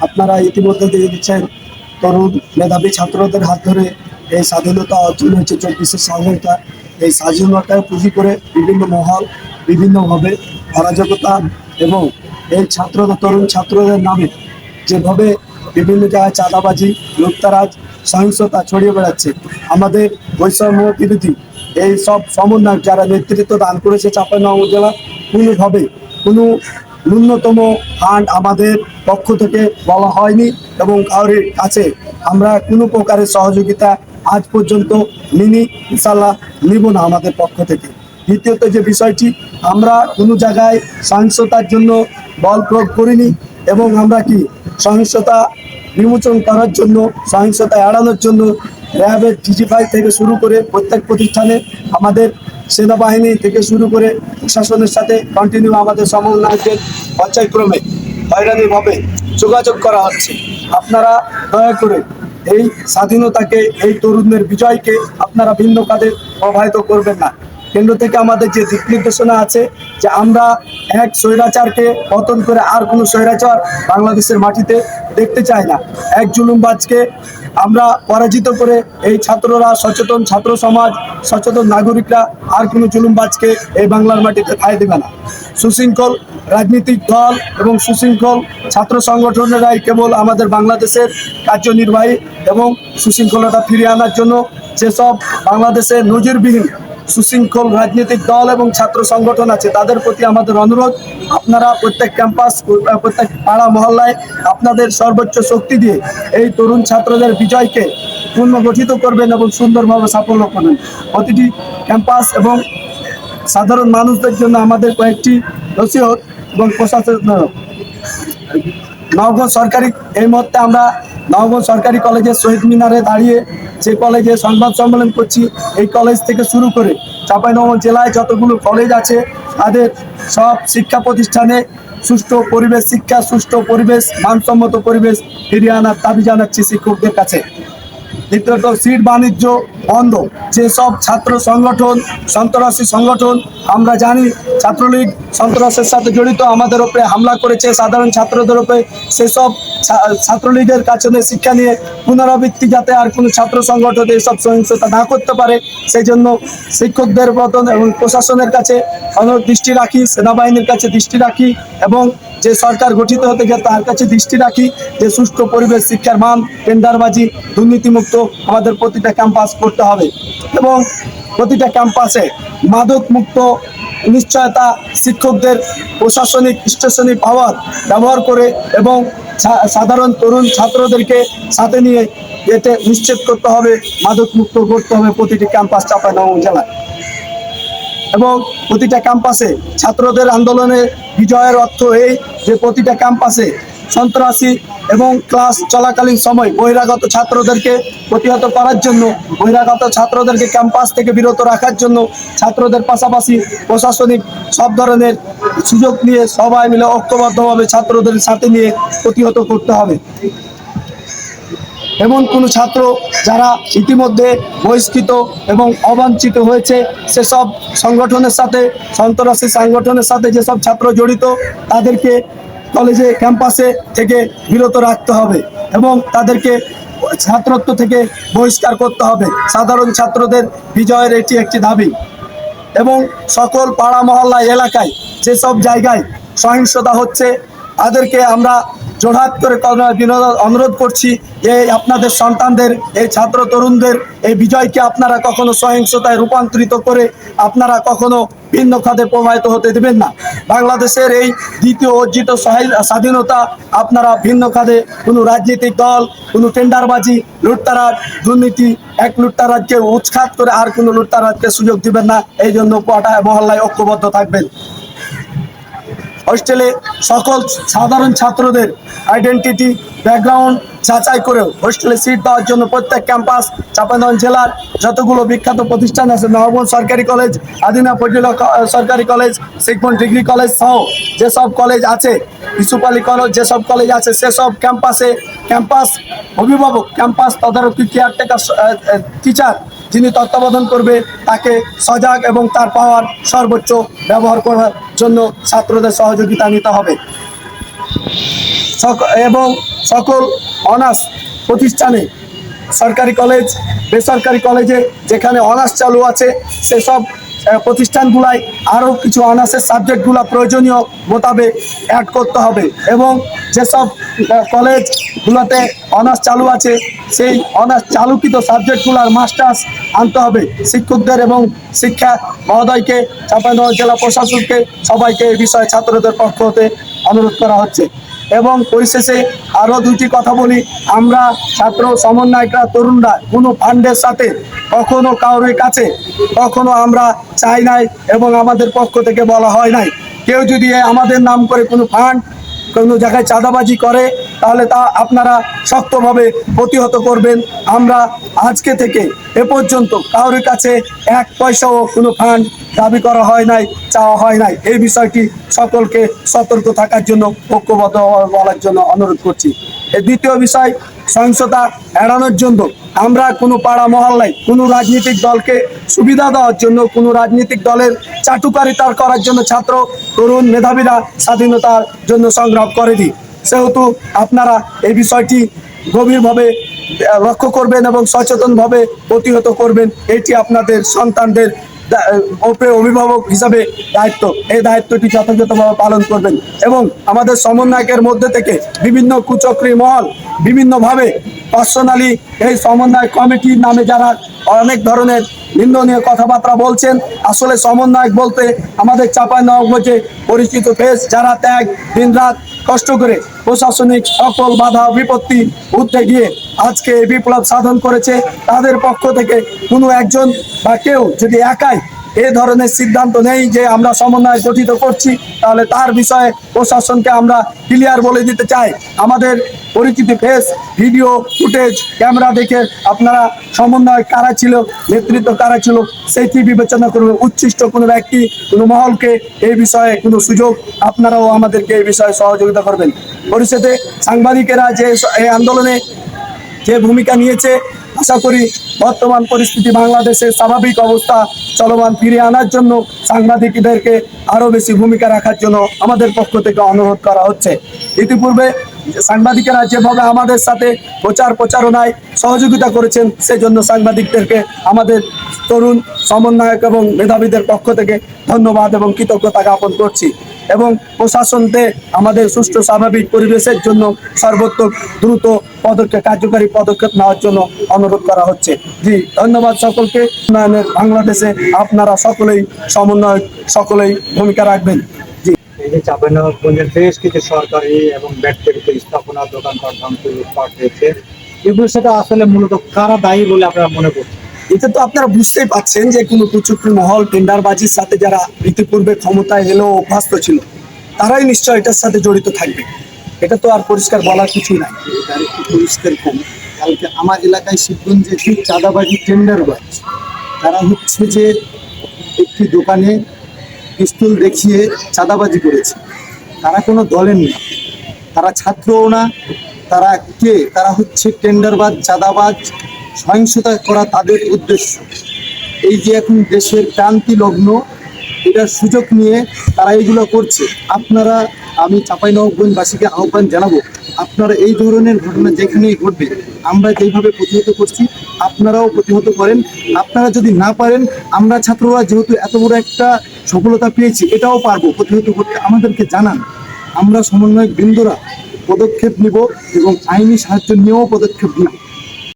আপনারা ইতিমধ্যে দিয়ে দিচ্ছেন তরুণ মেধাবী ছাত্রদের হাত ধরে এই স্বাধীনতা অর্জন হয়েছে চব্বিশের স্বাধীনতা এই স্বাধীনতায় পুঁজি করে বিভিন্ন মহল বিভিন্নভাবে অরাজকতা এবং এই ছাত্রদের তরুণ ছাত্রদের নামে যেভাবে বিভিন্ন জায়গায় চাঁদাবাজি লুপ্তারাজ সহিংসতা ছড়িয়ে বেড়াচ্ছে, আমাদের বৈষম্য বিরোধী এই সব সমন্বয় যারা নেতৃত্ব দান করেছে চাঁপাইনবাবগঞ্জ জেলা কোনোভাবে কোনো ন্যূনতম ফান্ড আমাদের পক্ষ থেকে বলা হয়নি এবং কারোর কাছে আমরা কোনো প্রকারের সহযোগিতা আজ পর্যন্ত নিনি ইনশাল্লাহ নিব না আমাদের পক্ষ থেকে। দ্বিতীয়ত যে বিষয়টি, আমরা কোনো জায়গায় সহিংসতার জন্য বল প্রয়োগ করিনি এবং আমরা কি সহিংসতা বিমোচন করার জন্য, সহিংসতা এড়ানোর জন্য র্যাবের ডিজিফাই থেকে শুরু করে প্রত্যেক প্রতিষ্ঠানে আমাদের সেনাবাহিনী থেকে শুরু করে প্রশাসনের সাথে কন্টিনিউ আমাদের সমন্বয়কের পর্যায়ক্রমে হয়রানিভাবে যোগাযোগ করা হচ্ছে। আপনারা দয়া করে এই স্বাধীনতাকে, এই তরুণদের বিজয়কে আপনারা ভিন্ন কাজে প্রবাহিত করবেন না। কেন্দ্র থেকে আমাদের যে দিক নির্দেশনা আছে যে আমরা এক স্বৈরাচারকে পতন করে আর কোনো স্বৈরাচার বাংলাদেশের মাটিতে দেখতে চাই না। এক জুলুমবাজকে আমরা পরাজিত করে এই ছাত্ররা সচেতন ছাত্র সমাজ, সচেতন নাগরিকরা আর কোনো জুলুমবাজকে এই বাংলার মাটিতে ঠাঁই দেবে না। সুশৃঙ্খল রাজনৈতিক দল এবং সুশৃঙ্খল ছাত্র সংগঠনেরাই কেবল আমাদের বাংলাদেশের কার্যনির্বাহী এবং সুশৃঙ্খলতা ফিরিয়ে আনার জন্য যেসব বাংলাদেশের নজিরবিহীন সুশৃঙ্খল রাজনৈতিক দল এবং ছাত্র সংগঠন আছে, তাদের প্রতি আমাদের অনুরোধ, আপনারা প্রত্যেক ক্যাম্পাস, প্রত্যেক পাড়া, মহল্লায় আপনাদের সর্বোচ্চ শক্তি দিয়ে এই তরুণ ছাত্রদের বিজয়কে পুনর্গঠিত করবেন এবং সুন্দরভাবে সাফল্য করবেন প্রতিটি ক্যাম্পাস এবং সাধারণ মানুষদের জন্য আমাদের কয়েকটি নসিহত এবং প্রশাসন নবগঞ্জ সরকারি এই মুহূর্তে আমরা নবগঞ্জ সরকারি কলেজের শহীদ মিনারে দাঁড়িয়ে যে কলেজে সংবাদ সম্মেলন করছি, এই কলেজ থেকে শুরু করে চাঁপাইনবাবগঞ্জ জেলায় যতগুলো কলেজ আছে, তাদের সব শিক্ষা প্রতিষ্ঠানে সুষ্ঠু পরিবেশ, শিক্ষা সুষ্ঠু পরিবেশ, মানসম্মত পরিবেশ ফিরিয়ে আনার দাবি জানাচ্ছি শিক্ষকদের কাছে। দ্বিতীয়ত সিট বাণিজ্য বন্ধ। যেসব ছাত্র সংগঠন, সন্ত্রাসী সংগঠন, আমরা জানি ছাত্রলীগ সন্ত্রাসের সাথে জড়িত, আমাদের ওপরে হামলা করেছে, সাধারণ ছাত্রদের উপরে সেসব ছাত্রলীগের কাছে শিক্ষা নিয়ে পুনরাবৃত্তি যাতে আর কোনো ছাত্র সংগঠন এসব সহিংসতা না করতে পারে সেই জন্য শিক্ষকদের মতন এবং প্রশাসনের কাছে দৃষ্টি রাখি, সেনাবাহিনীর কাছে দৃষ্টি রাখি এবং যে সরকার গঠিত হতে গেলে তার কাছে দৃষ্টি রাখি যে সুষ্ঠু পরিবেশ, শিক্ষার মান, টেন্ডারবাজি, দুর্নীতিমুক্ত আমাদের প্রতিটা ক্যাম্পাস করতে হবে। এবং প্রতিটা ক্যাম্পাসে মাদক মুক্ত নিশ্চয়তা শিক্ষকদের প্রশাসনিক স্টেশনিক পাওয়ার ব্যবহার করে এবং সাধারণ তরুণ ছাত্রদেরকে সাথে নিয়ে এতে নিশ্চিত করতে হবে মাদক মুক্ত করতে হবে প্রতিটি ক্যাম্পাস চাঁপাইনবাবগঞ্জ জেলায়। এবং প্রতিটা ক্যাম্পাসে ছাত্রদের আন্দোলনে বিজয়ের অর্থ এই যে প্রতিটা ক্যাম্পাসে সন্ত্রাসী এবং ক্লাস চলাকালীন সময় বহিরাগত ছাত্রদেরকে প্রতিহত করার জন্য, বহিরাগত ছাত্রদেরকে ক্যাম্পাস থেকে বিরত রাখার জন্য ছাত্রদের পাশাপাশি প্রশাসনিক সব ধরনের সুযোগ নিয়ে সবাই মিলে ঐক্যবদ্ধভাবে ছাত্রদের সাথে নিয়ে প্রতিহত করতে হবে। এমন কোনো ছাত্র যারা ইতিমধ্যে বহিষ্কৃত এবং অবাঞ্ছিত হয়েছে, সেসব সংগঠনের সাথে, সন্ত্রাসী সংগঠনের সাথে যেসব ছাত্র জড়িত, তাদেরকে কলেজে, ক্যাম্পাসে থেকে বিরত রাখতে হবে এবং তাদেরকে ছাত্রত্ব থেকে বহিষ্কার করতে হবে। সাধারণ ছাত্রদের বিজয়ের এটি একটি দাবি। এবং সকল পাড়া মহল্লা এলাকায় যেসব জায়গায় সহিংসতা হচ্ছে, তাদেরকে আমরা জোড়হাত করে অনুরোধ করছি যে আপনাদের সন্তানদের, এই ছাত্র তরুণদের, এই বিজয়কে আপনারা কখনো সহিংসতায় রূপান্তরিত করে আপনারা কখনো ভিন্ন খাতে প্রবাহিত হতে দেবেন না। বাংলাদেশের এই দ্বিতীয় অর্জিত স্বাধীনতা আপনারা ভিন্ন খাতে কোনো রাজনৈতিক দল, কোনো টেন্ডারবাজি লুটতারাজ দুর্নীতি, এক লুটতারাজকে উৎখাত করে আর কোনো লুটতারাজকে সুযোগ দিবেন না। এই জন্য পাটা মহল্লায় ঐক্যবদ্ধ থাকবেন। হোস্টেলে সকল সাধারণ ছাত্রদের আইডেন্টিটি ব্যাকগ্রাউন্ড যাচাই করেও হোস্টেলে সিট দেওয়ার জন্য প্রত্যেক ক্যাম্পাস চাপানগঞ্জ জেলার যতগুলো বিখ্যাত প্রতিষ্ঠান আছে নবগঞ্জ সরকারি কলেজ আদিনা ফজিলা সরকারি কলেজ শিখবন ডিগ্রি কলেজ সহ যেসব কলেজ আছে ইসুফ আলী কলেজ যেসব কলেজ আছে, সেসব ক্যাম্পাসে ক্যাম্পাস অভিভাবক ক্যাম্পাস তদারকি কেয়ারটেকার টিচার যিনি তত্ত্বাবধান করবে, তাকে সজাগ এবং তার পাওয়ার সর্বোচ্চ ব্যবহার করার জন্য ছাত্রদের সহযোগিতা নিতে হবে। এবং সকল অনার্স প্রতিষ্ঠানে সরকারি কলেজ, বেসরকারি কলেজে যেখানে অনার্স চালু আছে, সেসব আহ, প্রতিষ্ঠানগুলাই আরও কিছু অনার্সের সাবজেক্টগুলো প্রয়োজনীয় মোতাবেক অ্যাড করতে হবে এবং যেসব কলেজগুলোতে অনার্স চালু আছে সেই অনার্স চালুকৃত সাবজেক্টগুলোর মাস্টার্স আনতে হবে। শিক্ষকদের এবং শিক্ষা মহোদয়কে চাঁপাইনগর জেলা প্রশাসনকে সবাইকে এই বিষয়ে ছাত্রদের পক্ষ হতে অনুরোধ করা হচ্ছে। এবং পরিশেষে আরও দুটি কথা বলি। আমরা ছাত্র সমন্বয়করা, তরুণরা কোনো ফান্ডের সাথে কখনো কারোর কাছে কখনো আমরা চাই নাই এবং আমাদের পক্ষ থেকে বলা হয় নাই। কেউ যদি আমাদের নাম করে কোনো ফান্ড কোনো জায়গায় চাঁদাবাজি করে, তাহলে তা আপনারা শক্তভাবে প্রতিহত করবেন। আমরা আজকে থেকে এ পর্যন্ত কারোর কাছে এক পয়সাও কোনো ফান্ড দাবি করা হয় নাই, চাওয়া হয় নাই। এই বিষয়টি সকলকে সতর্ক থাকার জন্য, ঐক্যবদ্ধ বলার জন্য অনুরোধ করছি। দ্বিতীয় বিষয়, সহিংসতা এড়ানোর জন্য আমরা কোনো পাড়া মহল্লায় কোনো রাজনৈতিক দলকে সুবিধা দেওয়ার জন্য, কোনো রাজনৈতিক দলের চাটুকারিতার করার জন্য ছাত্র, তরুণ মেধাবীরা স্বাধীনতার জন্য সংগ্রাম করেনি সেহেতু আপনারা এই বিষয়টি গভীরভাবে লক্ষ্য করবেন এবং সচেতনভাবে প্রতিহত করবেন। এটি আপনাদের সন্তানদের অভিভাবক হিসাবে দায়িত্ব। এই দায়িত্বটি যথাযথভাবে পালন করবেন এবং আমাদের সমন্বয়কের মধ্যে থেকে বিভিন্ন কুচক্রী মহল বিভিন্নভাবে পার্সোনালি এই সমন্বয় কমিটির নামে যারা অনেক ধরনের নিন্দনীয় কথাবার্তা বলছেন, আসলে সমন্বয়ক বলতে আমাদের চাপাই নবগঞ্জে পরিচিত ফেস, যারা ত্যাগ, দিনরাত কষ্ট করে প্রশাসনিক সকল বাধা বিপত্তি উঠতে গিয়ে আজকে বিপ্লব সাধন করেছে, তাদের পক্ষ থেকে কোনো একজন বা কেউ যদি একাই এ ধরনের সিদ্ধান্ত নেই যে আমরা সমন্বয় গঠিত করছি, তাহলে তার বিষয়ে প্রশাসনকে আমরা ক্লিয়ার বলে দিতে চাই। আমাদের পরিচিতি ফেস ভিডিও ফুটেজ ক্যামেরা দেখে আপনারা সমন্বয় কারা ছিল, নেতৃত্ব কারা ছিল সেইটি বিবেচনা করবে? উচ্ছিষ্ট কোনো ব্যক্তি, কোনো মহলকে এই বিষয়ে কোনো সুযোগ আপনারাও আমাদেরকে এই বিষয়ে সহযোগিতা করবেন। পরিষদে সাংবাদিকেরা যে এই আন্দোলনে যে ভূমিকা নিয়েছে আশা করি বর্তমান পরিস্থিতি, বাংলাদেশের স্বাভাবিক অবস্থা চলমান ফিরিয়ে আনার জন্য সাংবাদিকদেরকে আরও বেশি ভূমিকা রাখার জন্য আমাদের পক্ষ থেকে অনুরোধ করা হচ্ছে। ইতিপূর্বে সাংবাদিকেরা যেভাবে আমাদের সাথে প্রচার প্রচারণায় সহযোগিতা করেছেন, সেজন্য সাংবাদিকদেরকে আমাদের তরুণ সমন্বয়ক এবং মেধাবীদের পক্ষ থেকে ধন্যবাদ এবং কৃতজ্ঞতা জ্ঞাপন করছি। এবং প্রশাসনকে আমাদের সুষ্ঠু, স্বাভাবিক পরিবেশের জন্য সর্বোত্তম দ্রুত পদক্ষেপ, কার্যকারী পদক্ষেপ নেওয়ার জন্য অনুরোধ করা হচ্ছে। জি, ধন্যবাদ সকলকে। উন্নয়নের বাংলাদেশে আপনারা সকলেই সমন্বয় সকলেই ভূমিকা রাখবেন। জি। চাঁপাইনবাবগঞ্জের বেশ কিছু সরকারি এবং ব্যক্তিগত স্থাপনা দোকানপাট লুটপাট হয়েছে। এগুলোর সাথে আসলে মূলত কারা দায়ী বলে আপনারা মনে করছেন? এটা তো আপনারা বুঝতেই পাচ্ছেন যে কোনো কুচুকরি মহল, টেন্ডারবাজির সাথে যারা ইতিপূর্বে ক্ষমতায় এলেও অভ্যস্ত ছিল, তারাই নিশ্চয় এটার সাথে জড়িত থাকবে। এটা তো আর পরিষ্কার বলার কিছুই নাই। একটু পরিষ্কার কম। কালকে আমার এলাকায় শিবগঞ্জে একটি চাঁদাবাজি টেন্ডার বাজ তারা হচ্ছে যে একটি দোকানে পিস্তল দেখিয়ে চাঁদাবাজি করেছে। তারা কোনো দলের না। তারা ছাত্রও না। তারা কে? তারা হচ্ছে টেন্ডারবাজ, চাঁদাবাজ সহিংসতা করা তাদের উদ্দেশ্য। এই যে এখন দেশের ক্রান্তি লগ্ন, এটার সুযোগ নিয়ে তারা এইগুলো করছে। আপনারা, আমি চাঁপাইনবাবগঞ্জবাসীকে আহ্বান জানাব, আপনারা এই ধরনের ঘটনা যেখানেই ঘটবে, আমরা যেইভাবে প্রতিহত করছি, আপনারাও প্রতিহত করেন। আপনারা যদি না পারেন, আমরা ছাত্ররা যেহেতু এত বড় একটা সফলতা পেয়েছি, এটাও পারব প্রতিহত করতে। আমাদেরকে জানান, আমরা সমন্বয়ক বৃন্দরা পদক্ষেপ নিব এবং আইনি সাহায্য নিয়েও পদক্ষেপ নিব।